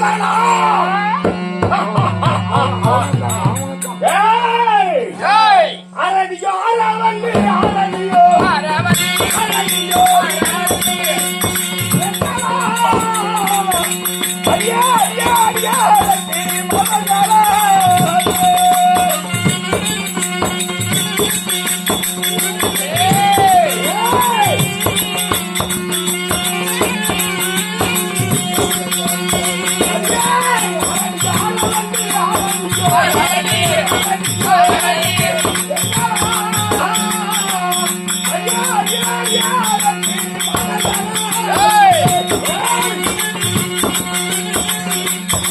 தானா ஏய் ஏய் அரடியோ அரவல்லி அரடியோ அரவணி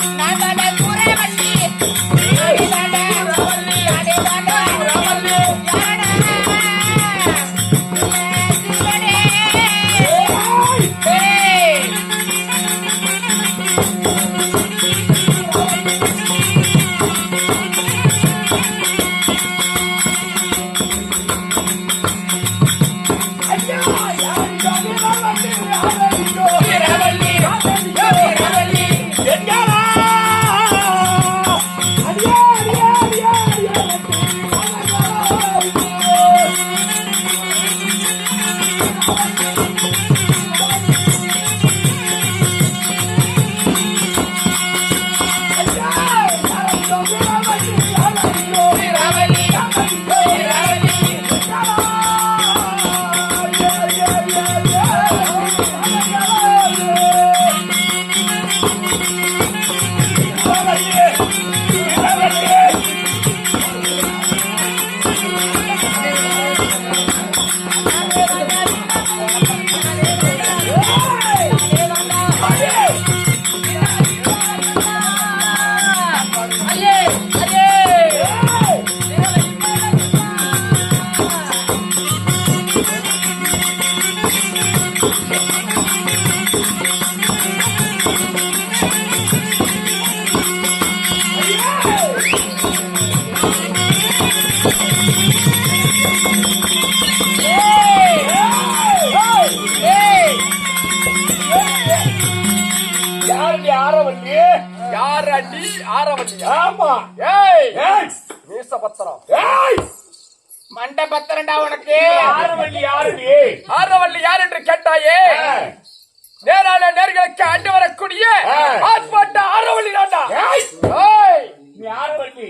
Nagala யாரடி ஆரவல்லியா ஆமா. ஏய். மீச பத்திரம் ஏய். மண்டை பத்திரண்டா உனக்கு. ஆரவல்லி யாருடி? ஆரவல்லி யார் என்று கேட்டாயே. நேரான நேர்களுக்கு அண்டு வரக்கூடிய. ஆத்மாட்ட ஆரவல்லி தாண்டா. ஏய். ஆரவல்லி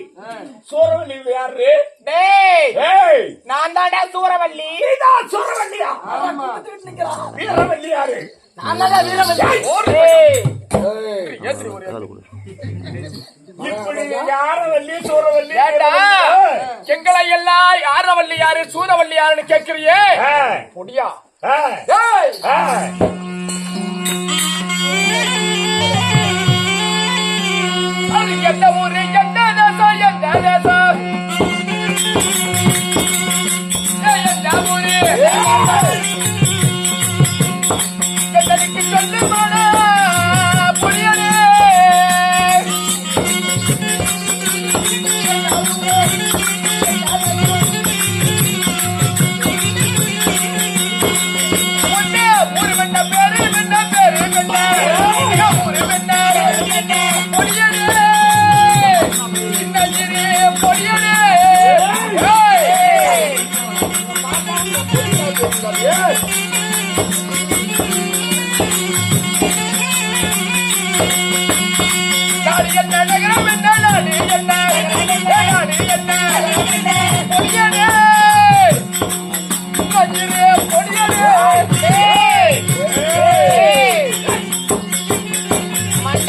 சூரவல்லி யாரு? டேய். ஏய். நான் தாண்டா சூரவல்லி நீதான் சூரவல்லியா வீரவல்லி யாரு? ஏய். ஏத்திரி ஒரு யாரவல்லி. எங்களை எல்லாம் ஆரவல்லி யாரு சூரவல்லி யாருன்னு கேக்குறியே ஏய். முடியா. அது எந்த ஊரு எந்த தேசம் எந்த தேசம்? ஏய், எந்த ஊரு? எங்களுக்கு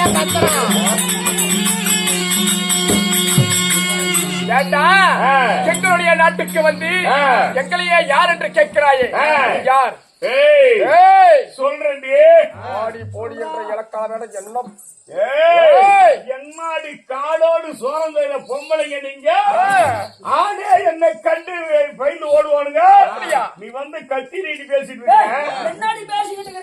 மண்ட கத்துறான் ஏண்டா. எங்களுடைய நாட்டுக்கு வந்து. எங்களையே யார் என்று கேட்கிறாயே. யார் சொல்றேன்டி ஆடி போடி என்ற இலக்கான ஏய். என்னாடி காடோடு சோழந்தையில பொம்பளைங்க நீங்க. ஆனே என்னை கண்டு பயந்து ஓடுவானுங்க அப்படியா? நீ வந்து கத்தி நீடி பேசிட்டு இருக்க முன்னாடி பேசிக்கிட்டு.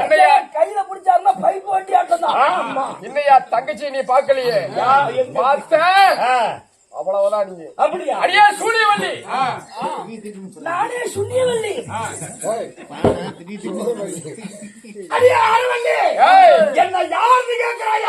என்னையா? கையில பிடிச்சாருன்னா பைப் வண்டி ஆட்டம் தான் இன்னையா தங்கச்சி நீ பார்க்கலையே யா, எங்க? பார்த்த அவ்வளவுதான் நீங்க அப்படியா? அடியா சூரியவல்லி நானே சுண்ணியவல்லி அடியா அரவல்லி. ஏய். என்ன யாருன்னு கேட்கிறாயா?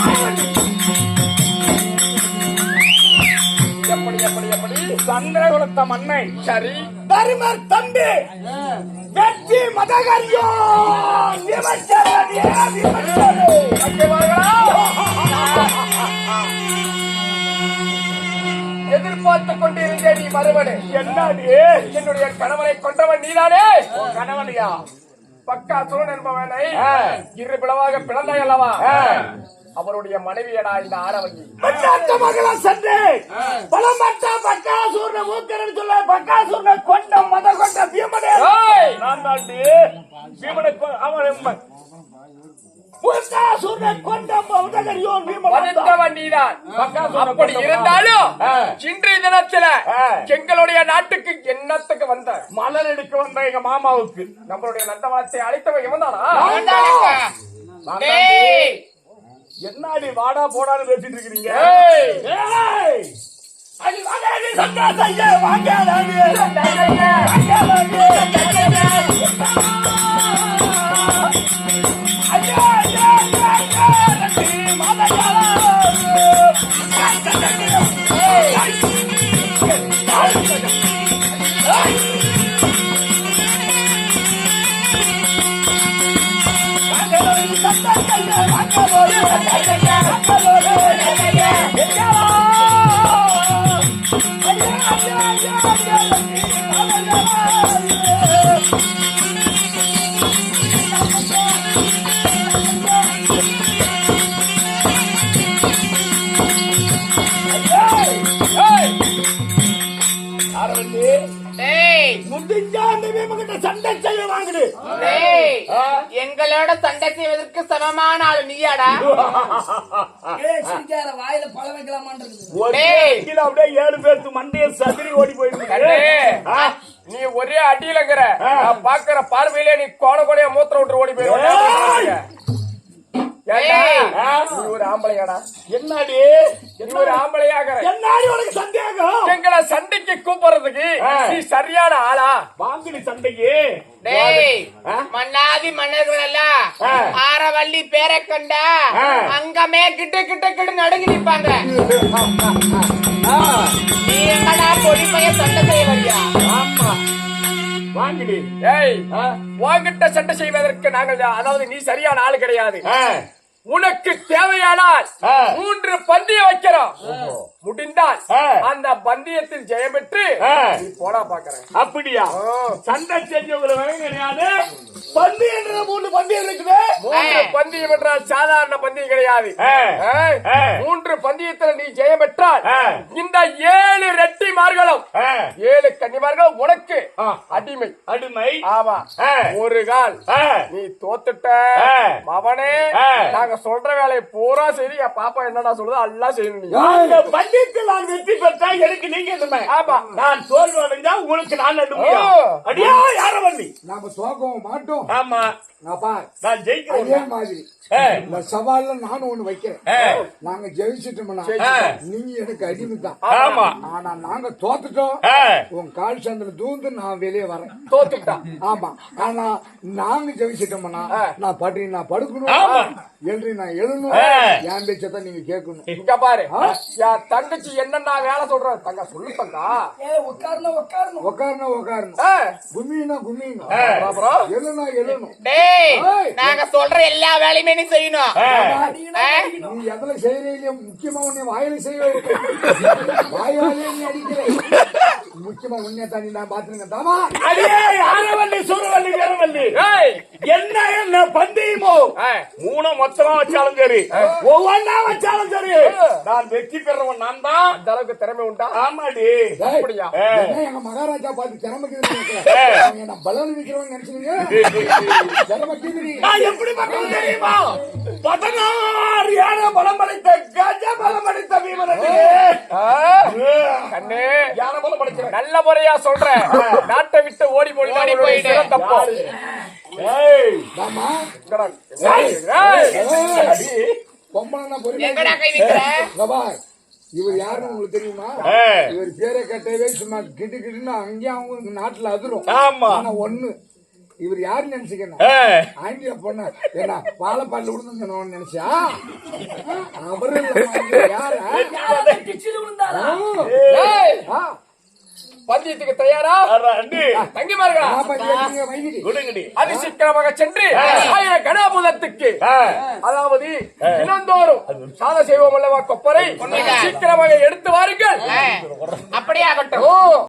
சந்திரகுலத்த மண்ணை. சரி. தருமர் தம்பி. வெற்றி மதகரியோ? எதிர்பார்த்து கொண்டிருந்தேன் நீ மறுவனே என்னடி? என்னுடைய கணவனை கொண்டவன் நீதானே? கணவனியா? பக்கா சூழன் என்பவனை. இரு பிளவாக பிளந்தாய் அல்லவா. அவருடைய மனைவியடா இந்த ஆரவங்கி மகள சண்டை பலமட்ட பக்காசூர்ண மூக்கரன் சொல்ல பக்காசூர்ண கொண்ட மத கொண்ட பீமனே! நான் தாண்டி பீமனை அவன் அப்படி? இருந்தாலும். இன்றைய தினத்துல. எங்களுடைய நாட்டுக்கு என்னத்துக்கு வந்த மலர் எடுக்க வந்த எங்க மாமாவுக்கு நம்மளுடைய நந்தவனத்தை அழைத்தவன் நான் தான்! என்னாடி வாடா போடான்னு பேசிட்டு இருக்கிறீங்க! ஏய்! சண்டை செய்ய வாங்குது? எங்களோட சண்டை செய்வதற்கு சமமான ஆளு நீயாடா? வாயில பழ. கீழே அப்படியே ஏழு பேருக்கு மண்டைய சதுரி ஓடி போயிருக்கு நீ ஒரே அடியிலங்கிற. பாக்குற பார்வையிலே நீ கோட கோடையா மூத்திர விட்டு ஓடி போயிருக்க. நீ ஒரு ஆம்பளையாடா. என்னடி? நீ ஒரு ஆம்பளையாகிற. என்னாடி உனக்கு சந்தேகம்? எங்களை சண்டைக்கு கூப்பிடுறதுக்கு. நீ சரியான ஆளா? வாங்குடி சண்டைக்கு. டேய்? மன்னாதி மன்னர்கள் எல்லாம். ஆரவள்ளி பேரை கண்டா. அங்கமே கிட்ட கிட்ட கிட்ட நடுங்கி நிப்பாங்க. நீ எங்கடா பொடி பையன் சண்டை செய்ய வரியா? ஆமா. வாங்குடி ஏய் ஆ? உன்கிட்ட சண்டை செய்வதற்கு நாங்கள் அதாவது நீ சரியான ஆளு கிடையாது. உனக்கு தேவையானால். மூன்று பந்தயம் வைக்கிறோம் முடிந்தால். அந்த பந்தயத்தில் ஜெயம் பெற்று போடா பாக்குறேன் அப்படியா சண்டை செஞ்சவங்களை கிடையாது பந்து என்ற மூணு பந்தயம் இருக்குது மூன்று பந்தயம் என்றால் சாதாரண பந்தயம் கிடையாது. மூன்று பந்தயத்தில் நீ ஜெயம் பெற்றால். இந்த ஏழு ரெட்டிமார்களும் ஆ. ஏழு கன்னிமார்களும் உனக்கு. அடிமை. அடிமை. ஆமா. ஒரு கால். நீ தோத்துட்ட. மவனே. நாங்க சொல்ற வேலையை பூரா சரி என் பாப்பா என்னடா சொல்லுதோ? எல்லாம் செய்யணும் பந்தயத்தில் நான் வெற்றி பெற்றா எனக்கு நீங்க அடிமை ஆமா. நான் தோல்வி அடைஞ்சா உங்களுக்கு நான். அடியா யார வண்டி நாம தோக்கவும் மாட்டோம். ஆமா. நான் ஜெயிக்கிறேன் மாதிரி. இந்த சவால்ல நானும் ஒண்ணு வைக்கிறேன். நாங்க ஜெயிச்சிட்டோம்னா. நீங்க எனக்கு அடிமை தான் ஆனா நாங்க தோத்துட்டோம். உன் கால் சந்தில தூந்து நான் வெளியே வரேன். தோத்துட்டான் ஆமா. ஆனா நாங்க ஜெயிச்சிட்டோம்னா நான் பட்டி நான். படுக்கணும். நான். என் பேச்சதான் நீங்க கேட்கணும். இங்க பாரு. என் தங்கச்சி என்னன்னா வேலை சொல்ற? தங்க சொல்லு தங்கா. ஏ உட்காரணும் உட்காரணும் ஆ. கும்மினா கும்மிணும் அப்புறம் எழுனா எழுணும். நாங்க சொல்ற எல்லா வேலையுமே நீ செய்யணும். நீ எதுல செய்யறீங்க? முக்கியமா உன்னை வாயில செய்ய வாயாலே நீ அடிக்கிற. முக்கியமா உன்னை தாண்டி நான் பாத்துருக்கேன் தாமா. அடியே யாரவல்லி சூரவல்லி வீரவல்லி என்ன என்ன பந்தயமோ. மூணு மொத்தமா வச்சாலும் சரி ஒவ்வொன்னா வச்சாலும் சரி. நான் வெற்றி பெறவன் நான் தான். அந்த அளவுக்கு திறமை உண்டா? ஆமாடி. டேய், அப்படியா? என்ன எங்க மகாராஜா பார்த்து திறமைக்கு என்ன பலன் நிக்கிறவன் நினைச்சுங்க நான் எப்படி மக்கள் தெரியுமா? பதினாறு யானை பலம் படைத்த கஜ பலம். கண்ணே. யானை படைக்கிறேன் நல்ல முறையா சொல்றேன் நாட்டை விட்டு ஓடி போய் ஓடி போயிடு. தப்போ? இவர் யாருன்னு உங்களுக்கு தெரியுமா. இவர் பேரை கட்டவே சும்மா கிட்டு கிட்டுன்னு அங்கேயும் அவங்க நாட்டுல அதிரும். ஆமா. ஆனா ஒண்ணு இவர் யாருன்னு நினைச்சுக்கணும். ஆங்கில பொண்ணு. ஏன்னா வாழைப்பாட்டில் விழுந்து சொன்னவன் நினைச்சா அவரு யாரு? பந்தயத்துக்கு தயாரா? தங்கிமார்களா? அதிசீக்கிரமாக சென்று கணாபுதத்துக்கு. அதாவது தினந்தோறும் சாத செய்வோம் அல்லவா கொப்பரை? சீக்கிரமாக எடுத்து வாருங்கள். அப்படியே ஆகட்டும். ஓ.